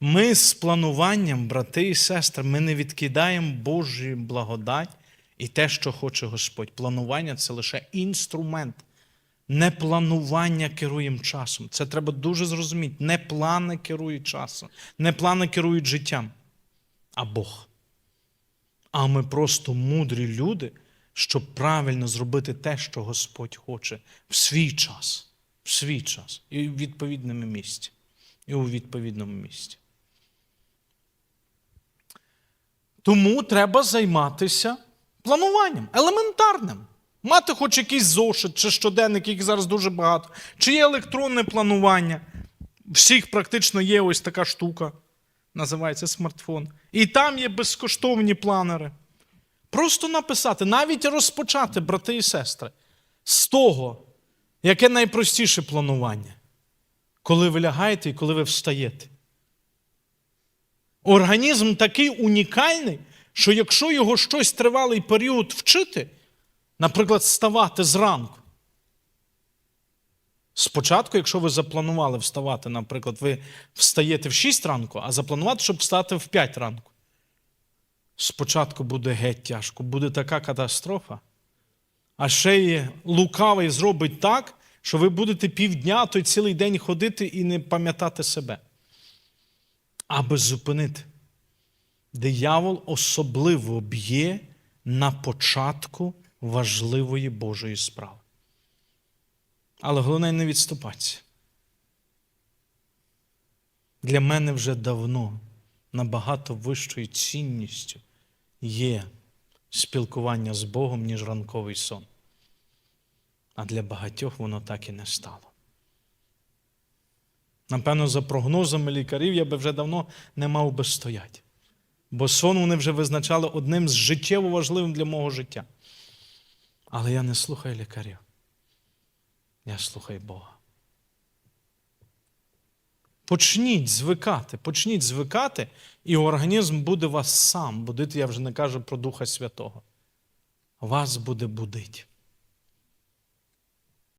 Ми з плануванням, брати і сестри, ми не відкидаємо Божу благодать і те, що хоче Господь. Планування це лише інструмент. Не планування керуємо часом. Це треба дуже зрозуміти. Не плани керують часом, не плани керують життям, а Бог. А ми просто мудрі люди, щоб правильно зробити те, що Господь хоче в свій час, в свій час і у відповідному місці. І у відповідному місці. Тому треба займатися плануванням елементарним. Мати хоч якийсь зошит чи щоденник, яких зараз дуже багато, чи є електронне планування. Всіх практично є ось така штука, називається смартфон. І там є безкоштовні планери. Просто написати, навіть розпочати, брати і сестри, з того, яке найпростіше планування, коли ви лягаєте і коли ви встаєте. Організм такий унікальний, що якщо його щось тривалий період вчити, наприклад, вставати зранку. Спочатку, якщо ви запланували вставати, наприклад, ви встаєте в 6 ранку, а запланувати, щоб встати в 5 ранку. Спочатку буде геть тяжко, буде така катастрофа. А ще й лукавий зробить так, що ви будете півдня, а то й цілий день ходити і не пам'ятати себе. Аби зупинити. Диявол особливо б'є на початку важливої Божої справи. Але головне не відступатися. Для мене вже давно набагато вищою цінністю є спілкування з Богом, ніж ранковий сон. А для багатьох воно так і не стало. Напевно, за прогнозами лікарів я би вже давно не мав би стояти. Бо сон вони вже визначали одним з життєво важливим для мого життя. Але я не слухаю лікарів. Я слухаю Бога. Почніть звикати, почніть звикати, і організм буде вас сам будити. Я вже не кажу про Духа Святого. Вас буде будити.